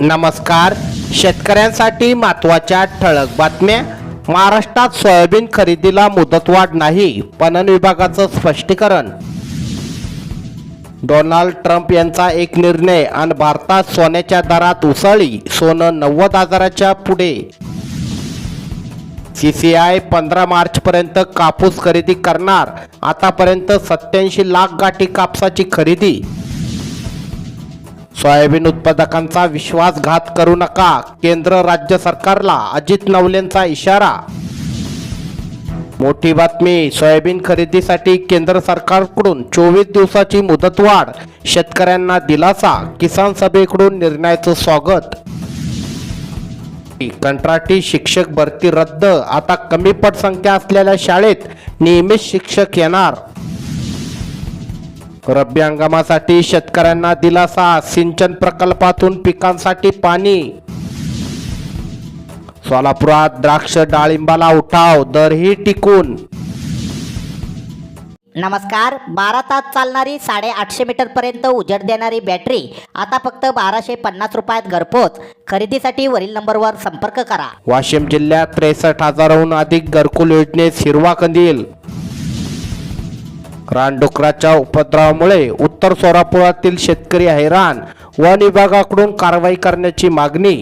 नमस्कार. शेतकऱ्यांसाठी महत्त्वाच्या ठळक बातम्या. महाराष्ट्रात सोयाबीन खरेदीला मुदतवाढ नाही पणन विभागाचं स्पष्टीकरण. डोनाल्ड ट्रम्प यांचा एक निर्णय आणि भारतात सोन्याच्या दरात उसळी सोनं नव्वद हजाराच्या पुढे. सी सी आय पंधरा मार्चपर्यंत कापूस खरेदी करणार आतापर्यंत सत्याऐंशी लाख गाठी कापसाची खरेदी. सोयाबीन उत्पादकांचा विश्वासघात करू नका केंद्र राज्य सरकारला अजित नवलेंचा इशारा. मोठी बातमी सोयाबीन खरेदीसाठी केंद्र सरकारकडून चोवीस दिवसाची मुदतवाढ शेतकऱ्यांना दिलासा किसान सभेकडून निर्णयाचं स्वागत. कंत्राटी शिक्षक भरती रद्द आता कमी पटसंख्या असलेल्या शाळेत नियमित शिक्षक येणार. रब्बी हंगामासाठी शेतकऱ्यांना दिलासा सिंचन प्रकल्पातून पिकांसाठी पाणी. सोलापुरात द्राक्ष डाळिंबाला उठाव दरही टिकून. नमस्कार बारा तास चालणारी साडेआठशे मीटरपर्यंत उजेड देणारी बॅटरी आता फक्त बाराशे पन्नास रुपयात घरपोच. खरेदीसाठी वरील नंबरवर संपर्क करा. वाशिम जिल्ह्यात त्रेसष्ट हजाराहून अधिक घरकुल योजनेत हिरवा कंदील. रानडुकराच्या उपद्रवामुळे उत्तर सोलापुरातील शेतकरी हैराण. वन विभागाकडून कारवाई करण्याची मागणी.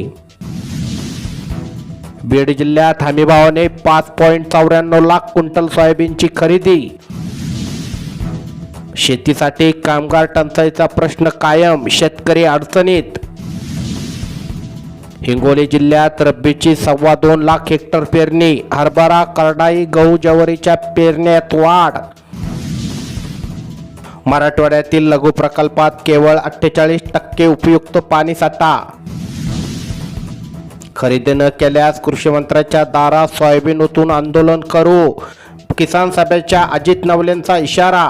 बीड जिल्ह्यात हमीभावाने पाच पॉईंट चौऱ्याण्णव लाख क्विंटल सोयाबीनची खरेदी. शेतीसाठी कामगार टंचाईचा प्रश्न कायम शेतकरी अडचणीत. हिंगोली जिल्ह्यात रब्बीची सव्वा दोन लाख हेक्टर पेरणी हरभरा करडाई गहू ज्वारीच्या पेरण्यात वाढ. मराठवाड्यातील लघु प्रकल्पात केवळ अठ्ठेचाळीस टक्के उपयुक्त पाणी साठा. खरेदी न केल्यास कृषीमंत्र्याच्या दारात सोयाबीन उतून आंदोलन करू. किसान सभेच्या अजित नवलेंचा इशारा.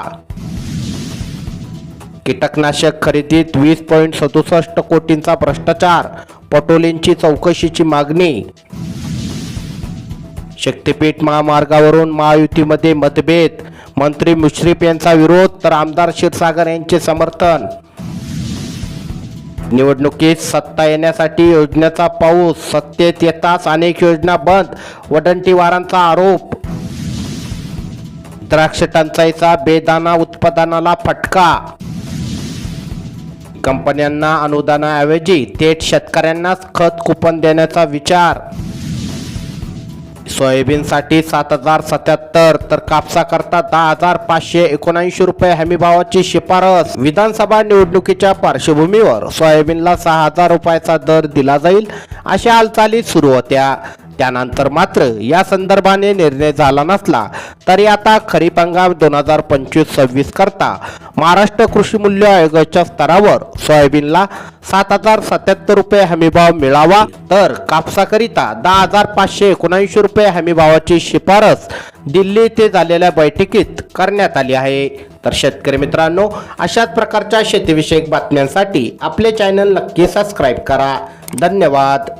कीटकनाशक खरेदीत वीस पॉईंट सदुसष्ट कोटींचा भ्रष्टाचार पटोलेंची चौकशीची मागणी. शक्तीपीठ महामार्गावरून महायुतीमध्ये मतभेद मंत्री मुश्रीफ यांचा विरोध तर आमदार क्षीरसागर यांचे समर्थन. निवडणुकीत सत्ता येण्यासाठी योजनेचा पाऊस सत्तेत येताच अनेक योजना बंद वडंटीवारांचा आरोप. द्राक्ष टंचाईचा बेदाना उत्पादनाला फटका. कंपन्यांना अनुदानाऐवजी थेट शेतकऱ्यांनाच खत कुपन देण्याचा विचार. सोयाबीनसाठी सात हजार सत्याहत्तर तर कापसाकरता दहा हजार पाचशे एकोणऐंशी रुपये हमीभावाची शिफारस. विधानसभा निवडणुकीच्या पार्श्वभूमीवर सोयाबीनला सहा हजार रुपयाचा दर दिला जाईल अशा हालचाली सुरू होत्या. त्यानंतर मात्र या संदर्भाने निर्णय झाला नसला तरी आता खरीप हंगाम दोन हजार पंचवीस सव्वीस करता महाराष्ट्र कृषी मूल्य आयोगाच्या स्तरावर सोयाबीनला सात हजार सत्याहत्तर रुपये हमीभाव मिळावा तर कापसाकरिता दहा हजार पाचशे एकोणऐंशी रुपये हमीभावाची शिफारस दिल्ली येथे झालेल्या बैठकीत करण्यात आली आहे. तर शेतकरी मित्रांनो अशाच प्रकारच्या शेतीविषयक बातम्यांसाठी आपले चॅनल नक्की सबस्क्राईब करा. धन्यवाद.